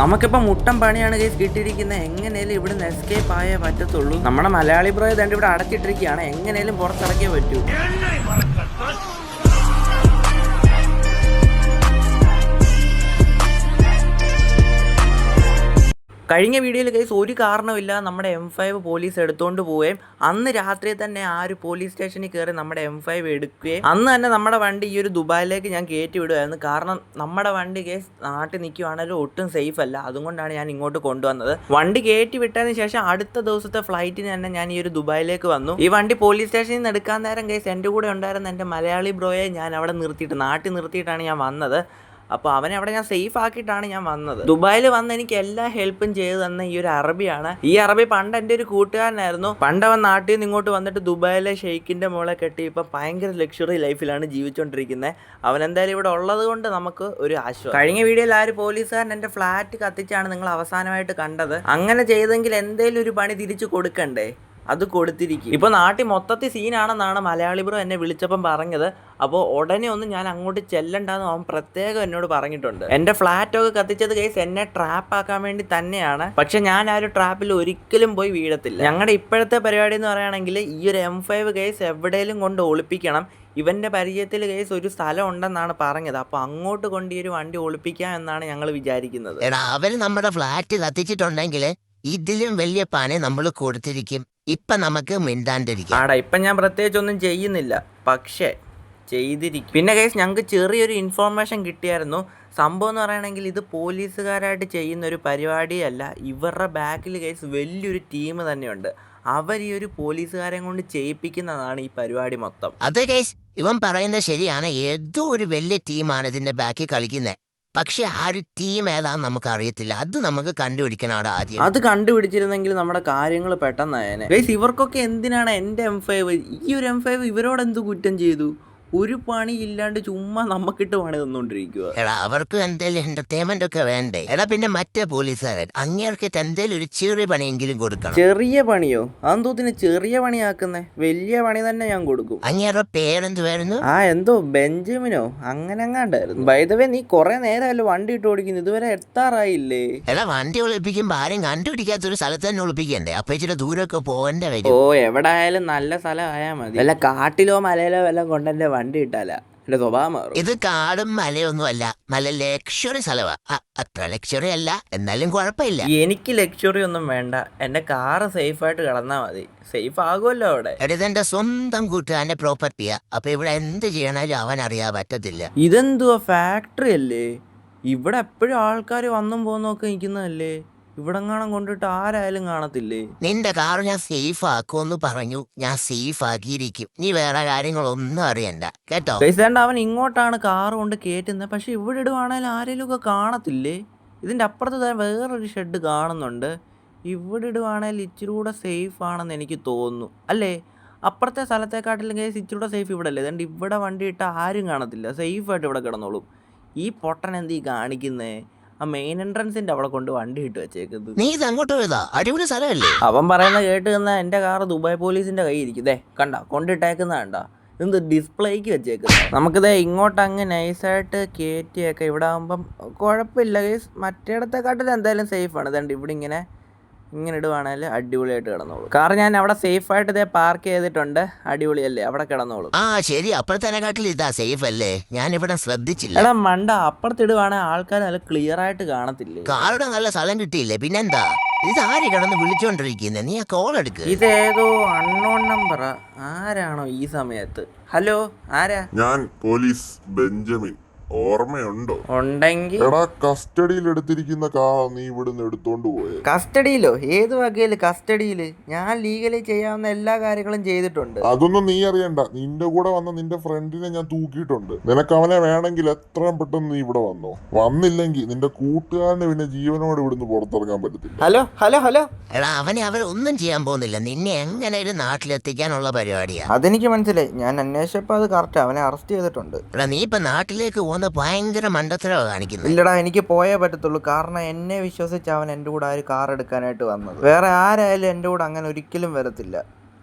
നമുക്കിപ്പോ മുട്ടം പണിയാണ് കേസ് കിട്ടിയിരിക്കുന്നത്. എങ്ങനെയും ഇവിടുന്ന് എസ്കേപ്പ് ആയേ പറ്റത്തുള്ളൂ. നമ്മുടെ മലയാളി ബ്രോ തന്നെ ഇവിടെ അടച്ചിട്ടിരിക്കുകയാണ്. എങ്ങനെയും പുറത്തിറക്കിയേ പറ്റൂ. കഴിഞ്ഞ വീഡിയോയിൽ കേസ് ഒരു കാരണമില്ല നമ്മുടെ എം ഫൈവ് പോലീസ് എടുത്തുകൊണ്ട് പോവുകയും അന്ന് രാത്രി തന്നെ ആ ഒരു പോലീസ് സ്റ്റേഷനിൽ കയറി നമ്മുടെ എം ഫൈവ് എടുക്കുകയും അന്ന് തന്നെ നമ്മുടെ വണ്ടി ഈ ഒരു ദുബായിലേക്ക് ഞാൻ കയറ്റി വിടുമായിരുന്നു കാരണം നമ്മുടെ വണ്ടി കേസ് നാട്ടിൽ നിൽക്കുവാണെങ്കിലും ഒട്ടും സേഫ് അല്ല. അതുകൊണ്ടാണ് ഞാൻ ഇങ്ങോട്ട് കൊണ്ടുവന്നത്. വണ്ടി കയറ്റി വിട്ടതിന് ശേഷം അടുത്ത ദിവസത്തെ ഫ്ലൈറ്റിന് തന്നെ ഞാൻ ഈ ഒരു ദുബായിലേക്ക് വന്നു. ഈ വണ്ടി പോലീസ് സ്റ്റേഷനിൽ നിന്ന് എടുക്കാൻ നേരം കേസ് എന്റെ കൂടെ ഉണ്ടായിരുന്ന എന്റെ മലയാളി ബ്രോയെ ഞാൻ അവിടെ നിർത്തിയിട്ട് നാട്ടിൽ നിർത്തിയിട്ടാണ് ഞാൻ വന്നത്. അപ്പോൾ അവനെ അവിടെ ഞാൻ സേഫ് ആക്കിയിട്ടാണ് ഞാൻ വന്നത്. ദുബായിൽ വന്ന് എനിക്ക് എല്ലാ ഹെൽപ്പും ചെയ്തു തന്ന ഈ ഒരു അറബിയാണ്. ഈ അറബി പണ്ട് എന്റെ ഒരു കൂട്ടുകാരനായിരുന്നു. പണ്ട് അവൻ നാട്ടിൽ നിന്ന് ഇങ്ങോട്ട് വന്നിട്ട് ദുബായിലെ ഷെയ്ഖിന്റെ മോളെ കെട്ടി ഇപ്പം ഭയങ്കര ലക്ഷറി ലൈഫിലാണ് ജീവിച്ചുകൊണ്ടിരിക്കുന്നത് അവൻ എന്തായാലും ഇവിടെ ഉള്ളത് കൊണ്ട് നമുക്ക് ഒരു ആശ്വാസം. കഴിഞ്ഞ വീഡിയോയിൽ ആ ഒരു പോലീസുകാരൻ എന്റെ ഫ്ലാറ്റ് കത്തിച്ചാണ് നിങ്ങൾ അവസാനമായിട്ട് കണ്ടത്. അങ്ങനെ ചെയ്തെങ്കിൽ എന്തേലും ഒരു പണി തിരിച്ചു കൊടുക്കണ്ടേ? അത് കൊടുത്തിരിക്കും. ഇപ്പോൾ നാട്ടിൽ മൊത്തത്തിൽ സീനാണെന്നാണ് മലയാളി ബ്രോ എന്നെ വിളിച്ചപ്പം പറഞ്ഞത്. അപ്പോൾ ഉടനെ ഒന്നും ഞാൻ അങ്ങോട്ട് ചെല്ലണ്ടെന്ന് അവൻ പ്രത്യേകം എന്നോട് പറഞ്ഞിട്ടുണ്ട്. എന്റെ ഫ്ലാറ്റൊക്കെ കത്തിച്ചത് കേസ് എന്നെ ട്രാപ്പ് ആക്കാൻ വേണ്ടി തന്നെയാണ്. പക്ഷെ ഞാൻ ആ ഒരു ട്രാപ്പിൽ ഒരിക്കലും പോയി വീഴത്തില്ല. ഞങ്ങളുടെ ഇപ്പോഴത്തെ പരിപാടി എന്ന് പറയുകയാണെങ്കിൽ ഈ ഒരു എം ഫൈവ് കേസ് എവിടെയെങ്കിലും കൊണ്ട് ഒളിപ്പിക്കണം. ഇവന്റെ പരിചയത്തിൽ കേസ് ഒരു സ്ഥലം ഉണ്ടെന്നാണ് പറഞ്ഞത്. അപ്പോൾ അങ്ങോട്ട് കൊണ്ട് ഈ ഒരു വണ്ടി ഒളിപ്പിക്കാം എന്നാണ് ഞങ്ങൾ വിചാരിക്കുന്നത്. എടാ അവർ നമ്മുടെ ഫ്ലാറ്റ് കത്തിച്ചിട്ടുണ്ടെങ്കിൽ ഇതിലും വലിയ പാനെ നമ്മൾ കൊടുത്തിരിക്കും. ഇപ്പൊ നമുക്ക് മിണ്ടാണ്ടിരിക്കാം. ആടാ ഇപ്പം ഞാൻ പ്രത്യേകിച്ച് ഒന്നും ചെയ്യുന്നില്ല. പക്ഷേ ചെയ്തിരിക്കും. പിന്നെ കേസ് ഞങ്ങൾക്ക് ചെറിയൊരു ഇൻഫോർമേഷൻ കിട്ടിയായിരുന്നു. സംഭവം എന്ന് പറയുകയാണെങ്കിൽ ഇത് പോലീസുകാരായിട്ട് ചെയ്യുന്ന ഒരു പരിപാടിയല്ല. ഇവരുടെ ബാക്കിൽ കേസ് വലിയൊരു ടീം തന്നെയുണ്ട്. അവർ ഈ ഒരു പോലീസുകാരെ കൊണ്ട് ചെയ്യിപ്പിക്കുന്നതാണ് ഈ പരിപാടി മൊത്തം. അത് കേസ് ഇവൻ പറയുന്നത് ശരിയാണ്. ഏതോ ഒരു വലിയ ടീമാണ് ഇതിന്റെ ബാക്കിൽ കളിക്കുന്നത് പക്ഷെ ആ ഒരു ടീം ഏതാന്ന് നമുക്ക് അറിയത്തില്ല അത് നമുക്ക് കണ്ടുപിടിക്കണം ആദ്യം. അത് കണ്ടുപിടിച്ചിരുന്നെങ്കിൽ നമ്മുടെ കാര്യങ്ങൾ പെട്ടെന്നായേനെ ഇവർക്കൊക്കെ എന്തിനാണ് എന്റെ എം ഫൈവ് ഈ ഒരു എം ഫൈവ് ഇവരോട് എന്ത് കുറ്റം ചെയ്തു? ഒരു പണി ഇല്ലാണ്ട് ചുമ്മാ നമുക്കിട്ട് പണി തന്നോണ്ടിരിക്കുക എടാ അവർക്ക് എന്തേലും എന്റർടൈൻമെന്റ് ഒക്കെ വേണ്ടേ? എടാ പിന്നെ മറ്റേ പോലീസുകാരൻ അങ്ങേർക്ക് എന്തേലും ഒരു ചെറിയ പണിയെങ്കിലും കൊടുക്കണം. ചെറിയ പണിയോ? അതെന്തോത്തിന് ചെറിയ പണിയാക്കുന്നേ? വലിയ പണി തന്നെ ഞാൻ കൊടുക്കും. അങ്ങേരുടെ പേരെന്ത് വരുന്നു ആ എന്തോ ബെഞ്ചമിനോ? അങ്ങനെ അങ്ങാണ്ടായിരുന്നു വൈദവേ നീ കുറെ നേരമല്ലോ വണ്ടി ഇട്ട് ഓടിക്കുന്നു ഇതുവരെ എത്താറായില്ലേ? എടാ വണ്ടി ഒളിപ്പിക്കുമ്പോ ആരും കണ്ടുപിടിക്കാത്തൊരു സ്ഥലത്ത് തന്നെ ഒളിപ്പിക്കണ്ടേ? അപ്പൊ ഇച്ചിരി ദൂരമൊക്കെ പോകേണ്ട ഓ വരും. എവിടെ ആയാലും നല്ല സ്ഥലം ആയാൽ മതി. വല്ല കാട്ടിലോ മലയിലോ വല്ലതും കൊണ്ടെന്റെ വണ്ടി ഇട്ടാല. എന്റെ സ്വഭാവം മാറും. ഇത് കാടും മലയൊന്നും അല്ല നല്ല ലക്ഷറി അത്ര ലക്ഷറി അല്ല. എന്നാലും കുഴപ്പമില്ല. എനിക്ക് ലക്ഷറി ഒന്നും വേണ്ട. എന്റെ കാറ് സേഫ് ആയിട്ട് കിടന്നാ മതി. സേഫ് ആകുമല്ലോ അവിടെ. ഇതെന്റെ സ്വന്തം കൂട്ടുകാരന്റെ പ്രോപ്പർട്ടിയാ അപ്പൊ ഇവിടെ എന്ത് ചെയ്യണാലും അവൻ അറിയാൻ പറ്റത്തില്ല. ഇതെന്തുവാ ഫാക്ടറി അല്ലേ? ഇവിടെ എപ്പോഴും ആൾക്കാർ വന്നും പോകുന്നൊക്കെ നിൽക്കുന്നതല്ലേ ഇവിടെ കാണാൻ കൊണ്ടിട്ട് ആരായാലും കാണത്തില്ലേ? നിന്റെ കാർ ഞാൻ സേഫ് ആക്കുമെന്ന് പറഞ്ഞു. ഞാൻ സേഫ് ആക്കിയിരിക്കും. നീ വേറെ കാര്യങ്ങളൊന്നും അറിയണ്ട. കേട്ടോ? പ്രസിഡന്റ് അവൻ ഇങ്ങോട്ടാണ് കാർ കൊണ്ട് കേറ്റുന്നത്. പക്ഷെ ഇവിടെ ഇടുവാണെങ്കിൽ ആരെങ്കിലും ഒക്കെ കാണത്തില്ലേ? ഇതിന്റെ അപ്പുറത്ത് തന്നെ വേറൊരു ഷെഡ് കാണുന്നുണ്ട്. ഇവിടെ ഇടുവാണെങ്കിൽ ഇച്ചിരി കൂടെ സേഫ് ആണെന്ന് എനിക്ക് തോന്നുന്നു. അല്ലേ? അപ്പുറത്തെ സ്ഥലത്തെക്കാട്ടിലും കേസ് ഇച്ചിരി കൂടെ സേഫ് ഇവിടെ അല്ലേ? അതുകൊണ്ട് ഇവിടെ വണ്ടി ഇട്ട ആരും കാണത്തില്ല. സേഫായിട്ട് ഇവിടെ കിടന്നോളും. ഈ പൊട്ടൻ എന്തീ ഈ കാണിക്കുന്നേ? ആ മെയിൻ എൻട്രൻസിന്റെ അവിടെ കൊണ്ട് വണ്ടി ഇട്ട് വെച്ചേക്കുന്നത്. നീ ഇത് അങ്ങോട്ട് പോയതാ? അടിപൊളി സ്ഥലമല്ലേ? അവൻ പറയുന്ന കേട്ട് നിന്ന എന്റെ കാർ ദുബായ് പോലീസിന്റെ കൈ ഇരിക്കും. ദേ കണ്ട കൊണ്ടിട്ടേക്കുന്ന കണ്ട. ഇത് ഡിസ്പ്ലേക്ക് വെച്ചേക്കുന്നത്. നമുക്കിത് ഇങ്ങോട്ട് അങ്ങ് നൈസായിട്ട് കയറ്റിയൊക്കെ ഇവിടെ ആകുമ്പം കുഴപ്പമില്ല കേസ് മറ്റേടത്തെക്കാട്ടിൽ എന്തായാലും സേഫ് ആണ്. ഇതുണ്ട് ഇവിടെ ഇങ്ങനെ ഇങ്ങനെ ഇടുവാണെങ്കിൽ അടിപൊളിയായിട്ട് കിടന്നോളൂ. കാർ ഞാൻ അവിടെ സേഫ് ആയിട്ട് ഇതേ പാർക്ക് ചെയ്തിട്ടുണ്ട്. അടിപൊളിയല്ലേ? അവിടെ കിടന്നോളൂ. ആ ശരി. അപ്പുറത്തേനെക്കാട്ടിൽ ഇതാ സേഫ് അല്ലേ? ഞാൻ ഇവിടെ ശ്രദ്ധിച്ചില്ല. എടാ മണ്ട. അപ്പുറത്തിടുവാണെങ്കിൽ ആൾക്കാർ നല്ല ക്ലിയർ ആയിട്ട് കാണത്തില്ലേ? കാറുടെ നല്ല സ്ഥലം കിട്ടിയില്ലേ? പിന്നെന്താ? ഇത് ആര് കിടന്ന് വിളിച്ചോണ്ടിരിക്കുന്നത് നീ ആ കോൾ എടുക്ക്. ഇതേതോ അൺനോൺ നമ്പർ ആരാണോ ഈ സമയത്ത്? ഹലോ ആരാ? ഞാൻ പോലീസ് ബെഞ്ചമിൻ. ഓർമ്മയുണ്ടോ? ഉണ്ടെങ്കിൽ എടാ കസ്റ്റഡിയിൽ എടുത്തിരിക്കുന്ന കാർ നീ ഇവിടുന്ന് എടുത്തോണ്ട് പോയേ. കസ്റ്റഡിയിലോ? ഏത് വകയിൽ കസ്റ്റഡിയിൽ? ഞാൻ ലീഗലി ചെയ്യാവുന്ന എല്ലാ കാര്യങ്ങളും ചെയ്തിട്ടുണ്ട്. അതൊന്നും നീ അറിയണ്ട. നിന്റെ കൂടെ വന്ന നിന്റെ ഫ്രണ്ടിനെ ഞാൻ തൂക്കിയിട്ടുണ്ട്. നിനക്ക് അവനെ വേണമെങ്കിൽ എത്രയും പെട്ടെന്ന് നീ ഇവിടെ വന്നോ. വന്നില്ലെങ്കിൽ നിന്റെ കൂട്ടുകാരനെ പിന്നെ ജീവനോട് ഇവിടുന്ന് പുറത്തിറങ്ങാൻ പറ്റത്തില്ല. Hello hello hello. എടാ അവനെ അവർ ഒന്നും ചെയ്യാൻ പോകുന്നില്ല. നിന്നെ എങ്ങനെ ഒരു നാട്ടിലെത്തിക്കാനുള്ള പരിപാടിയാ? അതെനിക്ക് മനസ്സിലായി. ഞാൻ അന്വേഷിച്ചപ്പോൾ അത് കറക്റ്റ് അവനെ അറസ്റ്റ് ചെയ്തിട്ടുണ്ട്. എടാ നീ ഇപ്പൊ നാട്ടിലേക്ക് പോകുന്ന ഭയങ്കര മണ്ടത്തരമാണ് കാണിക്കുന്നത്. ഇല്ലടാ എനിക്ക് പോയേ പറ്റത്തുള്ളൂ. കാരണം എന്നെ വിശ്വസിച്ച് അവൻ എന്റെ കൂടെ ആ ഒരു കാർ എടുക്കാനായിട്ട് വന്നത്. വേറെ ആരായാലും എന്റെ കൂടെ അങ്ങനെ ഒരിക്കലും വരത്തില്ല.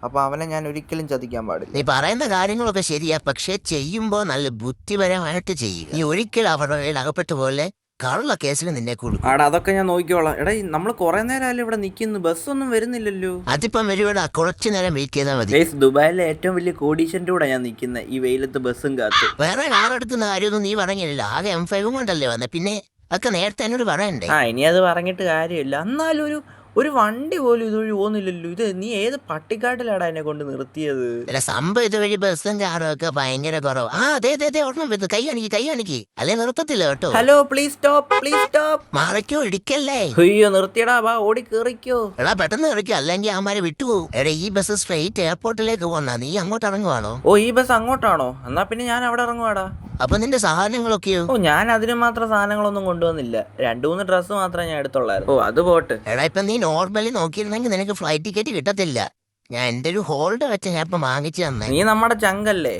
അപ്പൊ അവനെ ഞാൻ ഒരിക്കലും ചതിക്കാൻ പാടില്ല. നീ പറയുന്ന കാര്യങ്ങളൊക്കെ ശരിയാ. പക്ഷെ ചെയ്യുമ്പോ നല്ല ബുദ്ധിപരമായിട്ട് ചെയ്യുക. നീ ഒരിക്കലും അവരുടെ അകപ്പെട്ടു പോലെ കള്ള കേസിൽ നിന്നെ കൊടുക്കും. ആടാ അതൊക്കെ ഞാൻ നോക്കിക്കോളാം. എടാ നമ്മൾ കുറെ നേരമല്ലേ ഇവിടെ നിൽക്കുന്നു ബസ്സൊന്നും വരുന്നില്ലല്ലോ. അതിപ്പം വരുവാടാ കുറച്ചു നേരം വെയിറ്റ് ചെയ്താൽ മതി. ഗൈസ് ദുബായിലെ ഏറ്റവും വലിയ കോടീശ്വരന്റെ കൂടെ ഞാൻ നിൽക്കുന്നത് ഈ വെയിലത്ത് ബസ്സും കാത്ത്. വേറെ കാർ എടുക്കുന്ന കാര്യമൊന്നും നീ പറഞ്ഞില്ലല്ലോ. ആകെ എം ഫൈവും കൊണ്ടല്ലേ വന്നെ. പിന്നെ ഒക്കെ നേരത്തെ എന്നോട് പറയണ്ടേ? ആ ഇനി അത് പറഞ്ഞിട്ട് കാര്യമില്ല. എന്നാലും ഒരു ഒരു വണ്ടി പോലും ഇതുവഴി പോകുന്നില്ലല്ലോ. ഇത് നീ ഏത് പട്ടിക്കാട്ടിലാടാ എന്നെ കൊണ്ട് നിർത്തിയത്? അല്ല സംഭവം ഇതുവഴി ബസ്സും കാറും ഒക്കെ ഭയങ്കര കുറവ്. ആ അതെ അതെ അതെ ഓർമ്മ വരുന്നു കൈ കാണിക്ക് കൈ കാണിക്ക്. അല്ലെ നിർത്തത്തില്ല കേട്ടോ. Hello please stop please stop മറയ്ക്കോ ഇടിക്കല്ലേ? അയ്യോ നിർത്തിയടാ വാ ഓടി കേറിക്കോ. എടാ പെട്ടെന്ന് ഇറക്കുക അല്ലെങ്കിൽ അവന്മാരെ വിട്ടുപോകും. എടാ ഈ ബസ് സ്ട്രെയിറ്റ് എയർപോർട്ടിലേക്ക് പോന്നാ. നീ അങ്ങോട്ട് ഇറങ്ങുവാണോ? ഓ ഈ ബസ് അങ്ങോട്ടാണോ? എന്നാ പിന്നെ ഞാൻ അവിടെ ഇറങ്ങുവാടാ. അപ്പൊ നിന്റെ സാധനങ്ങളൊക്കെയോ? ഓ ഞാൻ അതിന് മാത്രം സാധനങ്ങളൊന്നും കൊണ്ടുവന്നില്ല. രണ്ടു മൂന്ന് ഡ്രസ്സ് മാത്രമേ ഞാൻ എടുത്തുള്ളായിരുന്നു. ഓ അത് പോട്ട്. എടാ ഇപ്പൊ നീ നോർമലി നോക്കിയിരുന്നെങ്കിൽ നിനക്ക് ഫ്ലൈറ്റ് ടിക്കറ്റ് കിട്ടത്തില്ല. ഞാൻ എന്റെ ഒരു ഹോൾഡ് വെച്ച ഞാൻ ഇപ്പൊ വാങ്ങിച്ചു തന്നെ. നീ നമ്മുടെ ചങ്കല്ലേ?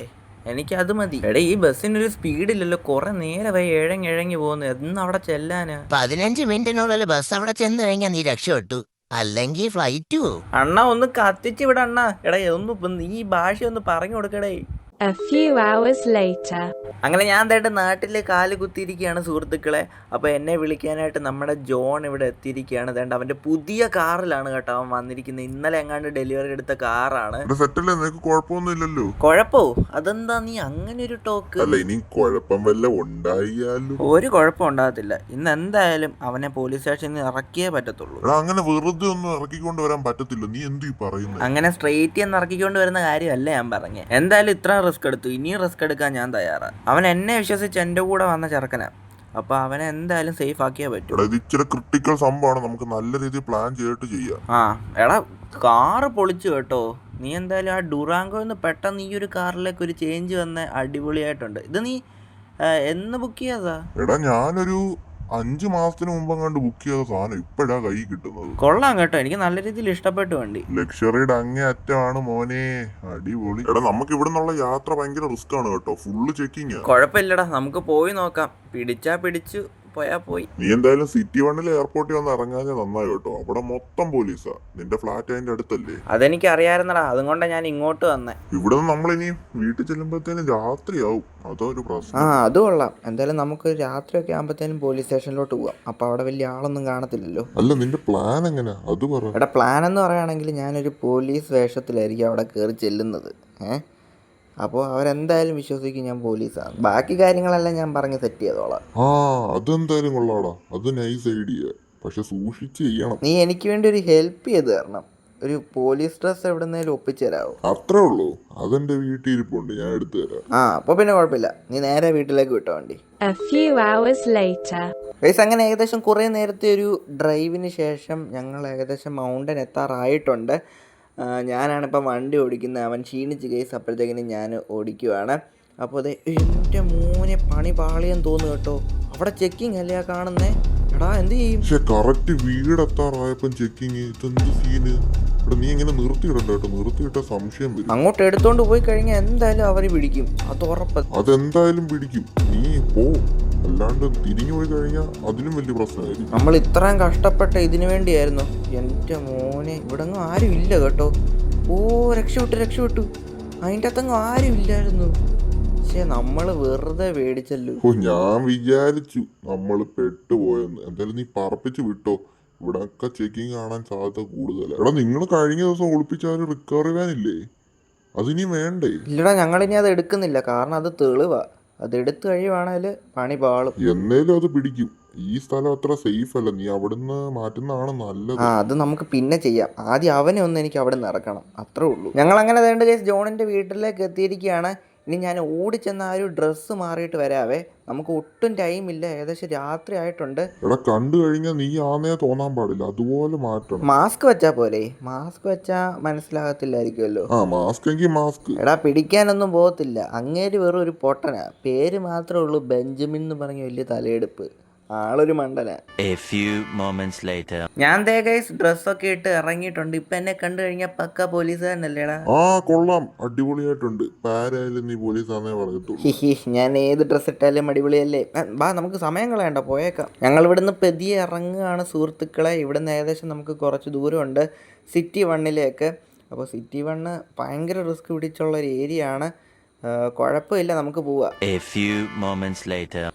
എനിക്ക് അത് മതി. എടാ ഈ ബസ്സിനൊരു സ്പീഡില്ലല്ലോ. കുറെ നേരമായി ഇഴങ്ങി ഇഴങ്ങി പോകുന്നു. എന്ന് അവിടെ ചെല്ലാനാ? പതിനഞ്ച് മിനിറ്റിനുള്ളിൽ ബസ് അവിടെ ചെന്ന് കഴിഞ്ഞാൽ നീ രക്ഷപ്പെട്ടു. അല്ലെങ്കിൽ ഫ്ലൈറ്റ് പോകും അണ്ണ ഒന്ന് കത്തിച്ച് ഇവിടെ അണ്ണ എടാ ഒന്ന് ഇപ്പൊ നീ ഈ ഭാഷ ഒന്ന് പറഞ്ഞു കൊടുക്കടേ. A few hours later. അങ്ങനെ ഞാൻ എന്തായിട്ട് നാട്ടിൽ കാൽ കുത്തിയിരിക്കുകയാണ് സുഹൃത്തുക്കളെ. അപ്പോൾ എന്നെ വിളിക്കാനായിട്ട് നമ്മുടെ ജോൺ ഇവിടെ എത്തിയിരിക്കുകയാണ്. തേണ്ട അവന്റെ പുതിയ കാറിലാണ് കേട്ടോ അവൻ വന്നിരിക്കുന്നത്. ഇന്നലെ എങ്ങാണ്ട് ഡെലിവറി എടുത്ത കാറാണ്. സെറ്റല്ലേ നിനക്ക് കുഴപ്പമൊന്നുമില്ലല്ലോ കുഴപ്പോ? അതെന്താ നീ അങ്ങനെ ഒരു ടോക്ക്? അല്ല ഇനി കുഴപ്പം വല്ല ഉണ്ടായാലും. ഒരു കുഴപ്പം ഉണ്ടാകത്തില്ല. ഇന്ന് എന്തായാലും അവനെ പോലീസ് സ്റ്റേഷനിൽ നിന്ന് ഇറക്കിയേ പറ്റത്തുള്ളൂ. അങ്ങനെ വെറുതെ ഒന്നും ഇറക്കിക്കൊണ്ട് വരാൻ പറ്റത്തില്ല. നീ എന്തു അങ്ങനെ സ്ട്രെയിറ്റ് എന്ന് ഇറക്കിക്കൊണ്ട് വരുന്ന കാര്യമല്ല ഞാൻ പറഞ്ഞത് എന്തായാലും ഇത്ര റിസ്ക് എടുത്തു. ഇനിയും റിസ്ക് എടുക്കാൻ ഞാൻ തയ്യാറാണ് അവൻ എന്നെ വിശ്വസിച്ച് എന്റെ കൂടെ വന്ന ചെറുക്കനാ. അപ്പൊ അവനെ എന്തായാലും സേഫ് ആക്കിയാ പറ്റൂ. ഇത് ഇച്ചിരി ക്രിട്ടിക്കൽ സംഭവമാണ്. നമുക്ക് നല്ല രീതിയിൽ പ്ലാൻ ചെയ്തിട്ട് ചെയ്യാം. ആ എടാ കാറ് പൊളിച്ചു കേട്ടോ. നീ എന്തായാലും ആ ഡുറാങ്കോ എന്ന് പെട്ടെന്ന് ഈ ഒരു കാറിലേക്ക് ഒരു ചേഞ്ച് വന്ന അടിപൊളിയായിട്ടുണ്ട്. ഇത് നീ എന്ന് ബുക്ക് ചെയ്തതാ? എടാ ഞാനൊരു അഞ്ചു മാസത്തിന് മുമ്പ് കണ്ട് ബുക്ക് ചെയ്ത സാധനം ഇപ്പഴാ കൈ കിട്ടുന്നത്. കൊള്ളാം കേട്ടോ. എനിക്ക് നല്ല രീതിയിൽ ഇഷ്ടപ്പെട്ടു വണ്ടി. ലക്ഷറിയുടെ അങ്ങേ അറ്റമാണ് മോനെ. അടിപൊളി. എടാ നമുക്ക് ഇവിടെ നിന്നുള്ള യാത്ര ഭയങ്കര റിസ്ക് ആണ് കേട്ടോ. ഫുള്ള് ചെക്കിങ് കുഴപ്പമില്ലടാ നമുക്ക് പോയി നോക്കാം. പിടിച്ചാ പിടിച്ചു. പോയാ പോയി. നീ എന്തായാലും സിറ്റി വണ്ണിൽ എയർപോർട്ടിൽ വന്ന് ഇറങ്ങാതെ നന്നായി കേട്ടോ. അവിടെ മൊത്തം പോലീസാ. നിന്റെ ഫ്ലാറ്റ് അതിന്റെ അടുത്തല്ലേ? അതെനിക്ക് അറിയാരുന്നടാ അതുകൊണ്ടാ ഞാൻ ഇങ്ങോട്ട് വന്നേ. ഇവിടെ നിന്ന് ഇനി വീട്ടിൽ ചെല്ലുമ്പോഴത്തേനും രാത്രിയാവും. അതോ ഒരു ആ പ്രശ്നം അത് കൊള്ളാം. എന്തായാലും നമുക്ക് രാത്രിയൊക്കെ ആകുമ്പോഴത്തേനും പോലീസ് സ്റ്റേഷനിലോട്ട് പോവാം. അപ്പോൾ അവിടെ വലിയ ആളൊന്നും കാണത്തില്ലല്ലോ. അല്ല നിന്റെ പ്ലാൻ എങ്ങനെയാ അത് പറ. എടാ പ്ലാൻ എന്ന് പറയുകയാണെങ്കിൽ ഞാനൊരു പോലീസ് വേഷത്തിലായിരിക്കും അവിടെ കയറി ചെല്ലുന്നത്. ഏ? അപ്പോൾ അവരെന്തായാലും വിശ്വസിക്കും ഞാൻ പോലീസാണ്. ബാക്കി കാര്യങ്ങളെല്ലാം ഞാൻ പറഞ്ഞ് സെറ്റ് ചെയ്തോളാം. ആ അതെന്തായാലും കൊള്ളാടാ. അത് നൈസ് ഐഡിയ പക്ഷെ സൂക്ഷിച്ച് ചെയ്യണം. നീ എനിക്ക് വേണ്ടി ഒരു ഹെൽപ്പ് ചെയ്ത് തരണം. ഒരു പോലീസ് ഡ്രസ് എവിടെന്നേലും ഒപ്പിച്ചു തരാമോ അത്രേ ഉള്ളൂ. അതെന്റെ വീട്ടിൽ ഇരിപ്പുണ്ട് ഞാൻ എടുത്തു തരാം. ആ അപ്പൊ പിന്നെ കുഴപ്പമില്ല. നീ നേരെ വീട്ടിലേക്ക് വിട്ടോ വണ്ടി. A few hours later. Guys അങ്ങനെ ഏകദേശം കുറേ നേരത്തെ ഒരു ഡ്രൈവിന് ശേഷം ഞങ്ങൾ ഏകദേശം മൗണ്ടൻ എത്താറായിട്ടുണ്ട്. ഞാനാണിപ്പോൾ വണ്ടി ഓടിക്കുന്നത് അവൻ ക്ഷീണിച്ച് കേസ് അപ്പോഴത്തേക്കിനും ഞാൻ ഓടിക്കുവാണ്. അപ്പോൾ അതെ എന്റെ മോനെ പണി പാളിയെന്ന് തോന്നുന്നു കേട്ടോ. അവിടെ ചെക്കിങ് അല്ലേ ആ കാണുന്നേ? എടാ എന്ത് ചെയ്യും? പക്ഷെ കറക്റ്റ് വീടെത്താറായപ്പം ചെക്കിങ് ഇതെന്ത് സീന് ഇവിടെ നീ ഇങ്ങനെ നിർത്തിയിടണ്ട കേട്ടോ. നിർത്തിയിട്ട സംശയം വരും. അങ്ങോട്ട് എടുത്തോണ്ട് പോയി കഴിഞ്ഞാൽ എന്തായാലും അവർ പിടിക്കും. അത് ഉറപ്പ്. അതെന്തായാലും പിടിക്കും. നീ പോ. അല്ലാണ്ട് തിരിഞ്ഞു പോയി കഴിഞ്ഞാൽ അതിനും വലിയ പ്രശ്നമായിരിക്കും. നമ്മൾ ഇത്രയും കഷ്ടപ്പെട്ട ഇതിനു വേണ്ടിയായിരുന്നു. എന്റെ മോനെ ഇവിടെങ്ങും ആരും ഇല്ല കേട്ടോ. ഓ രക്ഷപ്പെട്ടു രക്ഷപ്പെട്ടു. അതിന്റെ അകത്തെങ്ങും ആരും ഇല്ലായിരുന്നു. പക്ഷേ നമ്മൾ വെറുതെ മേടിച്ചല്ലോ ഓ ഞാൻ വിചാരിച്ചു നമ്മൾ പെട്ടുപോയെന്ന്. എന്തായാലും നീ പറപ്പിച്ചു വിട്ടോ. ഇവിടൊക്കെ ചെക്കിങ് കാണാൻ സാധ്യത കൂടുതലാണ് എടാ നിങ്ങൾ കഴിഞ്ഞ ദിവസം ഒളിപ്പിച്ചാൽ റിക്കവറി വാനില്ലേ അതിനി വേണ്ടേ? ഇല്ലടാ ഞങ്ങളിനി അത് എടുക്കുന്നില്ല. കാരണം അത് തെളിവാ. അത് എടുത്തു കഴിയുവാണെങ്കിൽ പണി പാളും. എന്നേലും അത് പിടിക്കും. ഈ സ്ഥലം അത്ര സേഫ് അല്ല നീ അവിടുന്ന് മാറ്റുന്നതാണ് നല്ലത്. ആ അത് നമുക്ക് പിന്നെ ചെയ്യാം. ആദ്യം അവനെ ഒന്ന് എനിക്ക് അവിടെ നിന്ന് ഇറക്കണം. അത്രേ ഉള്ളൂ. ഞങ്ങൾ അങ്ങനെ വേണ്ട കേസ് ജോണിന്റെ വീട്ടിലേക്ക് എത്തിയിരിക്കുകയാണ്. ഇനി ഞാൻ ഓടിച്ചെന്ന ആ ഒരു ഡ്രസ്സ് മാറിയിട്ട് വരാവേ. നമുക്ക് ഒട്ടും ടൈമില്ല ഏകദേശം രാത്രി ആയിട്ടുണ്ട്. എടാ കണ്ടു കഴിഞ്ഞാൽ നീ ആന്നേ തോന്നാൻ പാടില്ല. അതുപോലെ മാറ്റണം. മാസ്ക് വെച്ചാ പോലെ മാസ്ക് വെച്ചാ മനസ്സിലാകത്തില്ലായിരിക്കുമല്ലോ ആ മാസ്ക് എങ്കിൽ മാസ്ക് എടാ പിടിക്കാനൊന്നും പോകത്തില്ല. അങ്ങേര് വെറും ഒരു പൊട്ടനാ. പേര് മാത്രമേ ഉള്ളൂ ബെഞ്ചമിൻ എന്ന് പറഞ്ഞ വലിയ തലയെടുപ്പ്. ആളൊരു മണ്ടല A few moments later. ഞാൻ ദേ ഗൈസ് ഡ്രസ്സൊക്കെ ഇട്ട് ഇറങ്ങിയിട്ടുണ്ട്. ഇപ്പൊ എന്നെ കണ്ടു കഴിഞ്ഞാൽ പക്ക പോലീസുകാരനല്ലേടാ ആ കൊള്ളാം. അടിപൊളിയായിട്ടുണ്ട്. നീ പോലീസാന്നേ ഞാൻ ഏത് ഡ്രസ്സ് ഇട്ടാലും അടിപൊളിയല്ലേ? ബാ നമുക്ക് സമയം കളയണ്ട. പോയേക്കാം. ഞങ്ങൾ ഇവിടുന്ന് പെതിയെ ഇറങ്ങുകയാണ് സുഹൃത്തുക്കളെ. ഇവിടുന്ന് ഏകദേശം നമുക്ക് കുറച്ച് ദൂരമുണ്ട്. സിറ്റി വണ്ണിലേക്ക് അപ്പോൾ സിറ്റി വണ്ണ് ഭയങ്കര റിസ്ക് പിടിച്ചുള്ള ഒരു ഏരിയ ആണ്. കുഴപ്പമില്ല നമുക്ക് പോവാം.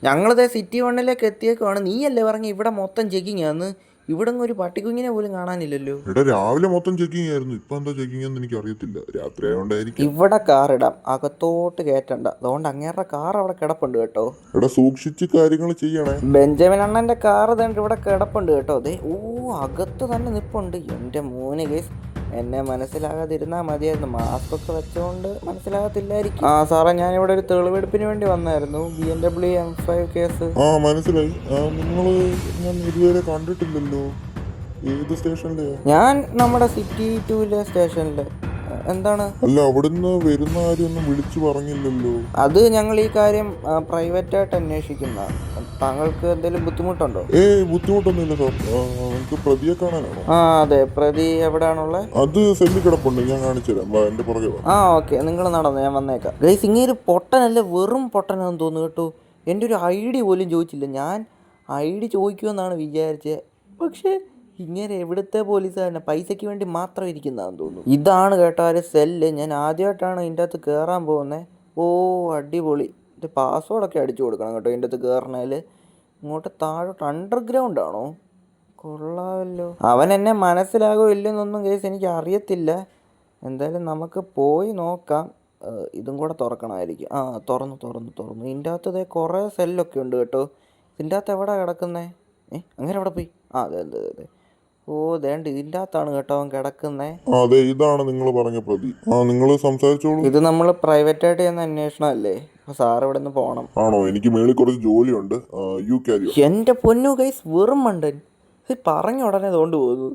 ഞങ്ങളത് സിറ്റി വണ്ണിലേക്ക് എത്തിയേക്കുവാണ്. നീയല്ലേ പറഞ്ഞു ഇവിടെ മൊത്തം ചെക്കിങ് ആന്ന് ഇവിടെ ഒരു പട്ടിക്കുഞ്ഞിനെ പോലും കാണാനില്ലല്ലോ. ഇവിടെ രാവിലെ മൊത്തം ചെക്കിങ് ആയിരുന്നു ഇപ്പൊ എന്താ ചെക്കിങ് എന്ന് എനിക്ക് അറിയത്തില്ല രാത്രി ആയതുകൊണ്ടായിരിക്കും ഇവിടെ കാർ ഇടാം. അകത്തോട്ട് കേറ്റണ്ട. അതുകൊണ്ട് അങ്ങേരുടെ കാർ അവിടെ കിടപ്പുണ്ട് കേട്ടോ. ഇവിടെ സൂക്ഷിച്ച് കാര്യങ്ങൾ ചെയ്യണേ. ബെഞ്ചമിൻ അണ്ണന്റെ കാർ തന്നെ ഇവിടെ കിടപ്പുണ്ട് കേട്ടോ. അതെ ഓ അകത്ത് തന്നെ നിപ്പുണ്ട്. എന്റെ മോനെ കേസ് എന്നെ മനസ്സിലാകാതിരുന്നാൽ മതിയായിരുന്നു. മാസ്ക് ഒക്കെ വെച്ചുകൊണ്ട് മനസ്സിലാകത്തില്ലായിരിക്കും. ആ സാറേ ഞാൻ ഇവിടെ ഒരു തെളിവെടുപ്പിന് വേണ്ടി വന്നായിരുന്നു. B M W M five case ആ മനസ്സിലായി. നിങ്ങൾ നിങ്ങൾ ഞാൻ ഇതുവരെ കണ്ടിട്ടില്ലല്ലോ. ഏത് സ്റ്റേഷനിലെ ഞാൻ നമ്മുടെ സിറ്റി ടൂലെ സ്റ്റേഷനിൽ എന്താണ്? അല്ല അവിടുന്ന് വരുന്ന ആരും ഒന്നും വിളിച്ചു പറഞ്ഞില്ലല്ലോ. അത് ഞങ്ങൾ ഈ കാര്യം പ്രൈവറ്റ് ആയിട്ട് അന്വേഷിക്കുന്ന. താങ്കൾക്ക് എന്തെങ്കിലും ബുദ്ധിമുട്ടുണ്ടോ? ഏ ബുദ്ധിമുട്ടൊന്നുമില്ല സാർ. നിങ്ങൾക്ക് പ്രതിയെ കാണാനാണോ. ആ അതെ. പ്രതി എവിടെയാണുള്ളത് അത് സെല്ലി കിടപ്പുണ്ട്. ഞാൻ കാണിച്ചു തരാം. എന്റെ പുറകെ ആ ഓക്കെ. നിങ്ങൾ നടന്നു ഞാൻ വന്നേക്കാം. ഗൈസ് ഇങ്ങനെ പൊട്ടനല്ല വെറും പൊട്ടനാന്ന് തോന്നുന്നു കേട്ടോ. എന്റെ ഒരു ഐ ഡി പോലും ചോദിച്ചില്ല. ഞാൻ ഐ ഡി ചോദിക്കുമെന്നാണ് വിചാരിച്ചത് പക്ഷേ ഇങ്ങനെ എവിടുത്തെ പോലീസുകാരനെ പൈസയ്ക്ക് വേണ്ടി മാത്രം ഇരിക്കുന്നതാന്ന് തോന്നുന്നു. ഇതാണ് കേട്ടോ ആ ഒരു സെല്ല് ഞാൻ ആദ്യമായിട്ടാണ് ഇതിന്റെ അകത്ത് കയറാൻ പോകുന്നത് ഓ അടിപൊളി. ഇത് പാസ്വേഡൊക്കെ അടിച്ചു കൊടുക്കണം കേട്ടോ ഇതിന്റെ അകത്ത് കയറണേൽ ഇങ്ങോട്ട് താഴോട്ട് അണ്ടർഗ്രൗണ്ട് ആണോ? കൊള്ളാമല്ലോ അവൻ എന്നെ മനസ്സിലാകോ ഇല്ലെന്നൊന്നും കേസ് എനിക്ക് അറിയത്തില്ല. എന്തായാലും നമുക്ക് പോയി നോക്കാം. ഇതും കൂടെ തുറക്കണമായിരിക്കും. ആ തുറന്നു തുറന്നു തുറന്നു. ഇതിന്റെ അകത്ത് കുറേ സെല്ലൊക്കെ ഉണ്ട് കേട്ടോ. ഇതിന്റെ അകത്ത് എവിടെ കിടക്കുന്നത് ഏ അങ്ങനെ എവിടെ പോയി? ആ അതെ അതെ അതെ. ഓ ദേണ്ട് ഇതിന്റെ അകത്താണ് കേട്ടോ അവൻ കിടക്കുന്നേ. അതെ ഇതാണ് നിങ്ങൾ പറഞ്ഞ പ്രതി. ആ നിങ്ങൾ സംസാരിച്ചോളൂ. ഇത് നമ്മൾ പ്രൈവറ്റ് ആയിട്ട് ചെയ്യുന്ന അന്വേഷണമല്ലേ? അല്ലേ സാർ ഇവിടെ നിന്ന് പോകണം. ആണോ? എനിക്ക് മേളിൽ കുറച്ച് ജോലിയുണ്ട്. യു ക്യാരി എന്റെ പൊന്നു ഗൈസ് വെറും മണ്ടൻ. ഇത് പറഞ്ഞ ഉടനെ തോണ്ടു പോകുന്നു.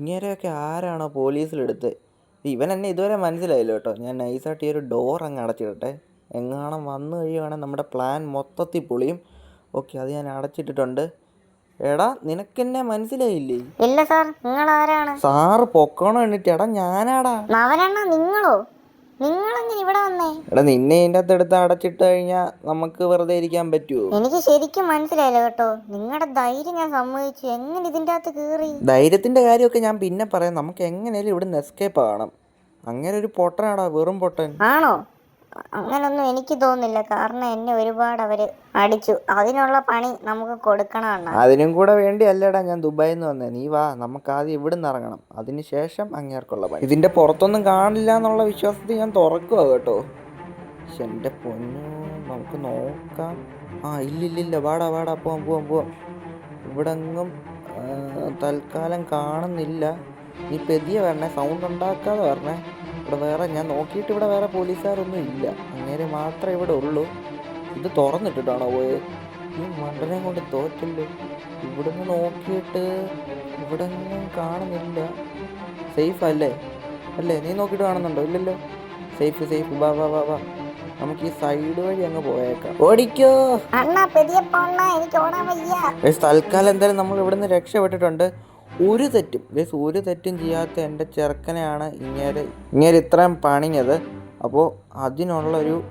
ഇങ്ങനെയൊക്കെ ആരാണോ പോലീസിലെടുത്ത്? ഇവൻ എന്നെ ഇതുവരെ മനസ്സിലായില്ല കേട്ടോ. ഞാൻ നൈസായിട്ട് ഈ ഒരു ഡോർ അങ്ങ് അടച്ചിടട്ടെ. എങ്ങാണം വന്നു കഴിയുവാണെങ്കിൽ നമ്മുടെ പ്ലാൻ മൊത്തത്തിൽ പൊളിയും. ഓക്കെ അത് ഞാൻ അടച്ചിട്ടിട്ടുണ്ട്. എടാ നിനക്കെന്നെ മനസ്സിലായില്ലേ? ഇല്ല സാർ നിങ്ങൾ ആരാണ് സാറ് പൊക്കോണം എന്നിട്ട് എടാ ഞാനാടാ. നവരെണ്ണ നിങ്ങളോ? നിങ്ങളെങ്ങനെ ഇവിടെ വന്നേ? എടാ നിന്നെ അകത്ത് എടുത്ത് അടച്ചിട്ട് കഴിഞ്ഞാ നമുക്ക് വെറുതെ ഇരിക്കാൻ പറ്റുമോ എനിക്ക് ശരിക്കും മനസ്സിലായില്ല കേട്ടോ. നിങ്ങളുടെ ധൈര്യം ഞാൻ സമ്മതിച്ചു. എങ്ങനെ ഇതിന്റെ അകത്ത് കീറി? ധൈര്യത്തിന്റെ കാര്യമൊക്കെ ഞാൻ പിന്നെ പറയാം. നമുക്ക് എങ്ങനെയാലും ഇവിടുന്ന് എസ്കേപ്പ് ആകണം. അങ്ങനെ ഒരു പൊട്ടനാടാ വെറും പൊട്ടൻ. ആണോ? അങ്ങനൊന്നും എനിക്ക് തോന്നുന്നില്ല. കാരണം എന്നെ ഒരുപാട് അവർ അടിച്ചു. അതിനുള്ള പണി നമുക്ക് കൊടുക്കണം അതിനും കൂടെ വേണ്ടി അല്ലടാ ഞാൻ ദുബായിൽ നിന്ന് വന്നേ. നീ വാ നമുക്ക് ആദ്യം ഇവിടുന്ന് ഇറങ്ങണം. അതിനുശേഷം അങ്ങേർക്കുള്ള പണി. ഇതിന്റെ പുറത്തൊന്നും കാണില്ല എന്നുള്ള വിശ്വാസത്തിൽ ഞാൻ തുറക്കുക കേട്ടോ. പക്ഷെ എന്റെ പൊന്നു നമുക്ക് നോക്കാം. ആ ഇല്ലില്ലില്ല. വാടാ വാടാ പോവാം പോവാം പോവാം. ഇവിടെ എങ്ങും തൽക്കാലം കാണുന്നില്ല. നീ പെതിയ വരണേ? സൗണ്ട് ഉണ്ടാക്കാതെ വരണേ? ഇവിടെ വേറെ ഞാൻ നോക്കിയിട്ട് ഇവിടെ വേറെ പോലീസുകാരൊന്നും ഇല്ല. അങ്ങേര് മാത്രമേ ഇവിടെ ഉള്ളൂ. ഇത് തുറന്നിട്ടിട്ടാണോ പോയത് ഈ മണ്ടനെ കൊണ്ട് തോറ്റല്ലോ. ഇവിടുന്ന് നോക്കിയിട്ട് ഇവിടെ ഒന്നും കാണുന്നില്ല. സേഫ് അല്ലേ? അല്ലേ? നീ നോക്കിയിട്ട് കാണുന്നുണ്ടോ? ഇല്ലല്ലോ. Safe safe. വാ വാ വാ വാ. നമുക്ക് ഈ സൈഡ് വഴി അങ്ങ് പോയേക്കാം. ഓടിക്കോ. തൽക്കാലം എന്തായാലും നമ്മൾ ഇവിടുന്ന് രക്ഷപ്പെട്ടിട്ടുണ്ട്. ഒരു തെറ്റും. ബേസ് ഒരു തെറ്റും ചെയ്യാത്ത എന്റെ ചെറുക്കനെയാണ് ഇങ്ങേര് ഇങ്ങേര് ഇത്രയും പണിഞ്ഞത്. അപ്പോൾ അതിനുള്ളൊരു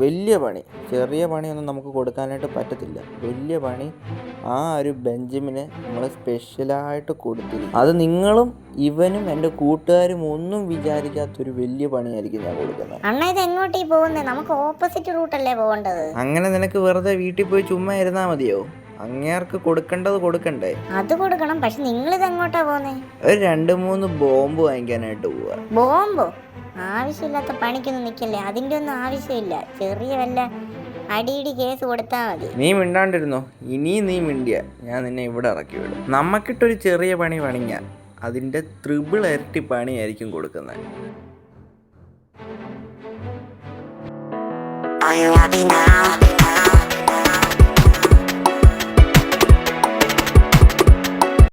വലിയ പണി ചെറിയ പണിയൊന്നും നമുക്ക് കൊടുക്കാനായിട്ട് പറ്റത്തില്ല. വലിയ പണി ആ ഒരു ബെഞ്ചമിന് നമ്മൾ സ്പെഷ്യലായിട്ട് കൊടുത്തിരിക്കും. അത് നിങ്ങളും ഇവനും എന്റെ കൂട്ടുകാരും ഒന്നും വിചാരിക്കാത്തൊരു വലിയ പണിയായിരിക്കും ഞാൻ കൊടുക്കുന്നത്. അണ്ണ ഇത് എങ്ങോട്ടീ പോകുന്നേ? നമുക്ക് ഓപ്പോസിറ്റ് റൂട്ടല്ലേ പോകേണ്ടത്? അങ്ങനെ നിനക്ക് വെറുതെ വീട്ടിൽ പോയി ചുമ്മാ ഇരുന്നാൽ മതിയോ? അങ്ങേർക്ക് കൊടുക്കേണ്ടത് കൊടുക്കണ്ടേ? അത് കൊടുക്കണം പക്ഷെ നിങ്ങൾ ഇത് എങ്ങോട്ടാ പോകുന്നേ ഒരു രണ്ട് മൂന്ന് ബോംബ് വാങ്ങിക്കാനായിട്ട് പോവാ. ബോംബോ? ആവശ്യമില്ലാത്ത പണിക്കൊന്നും നിൽക്കല്ലേ അതിന്റെ ഒന്നും ആവശ്യമില്ല. ചെറിയ വല്ല അടിയിടി കേസ് കൊടുത്താൽ മതി. നീ മിണ്ടാണ്ടിരുന്നോ? ഇനിയും നീ മിണ്ടിയ. ഞാൻ നിന്നെ ഇവിടെ ഇറക്കി വിടും. നമുക്കിട്ടൊരു ചെറിയ പണി പണിഞ്ഞ അതിന്റെ ത്രിബിൾ ഇരട്ടി പണിയായിരിക്കും കൊടുക്കുന്നത് Are you happy now?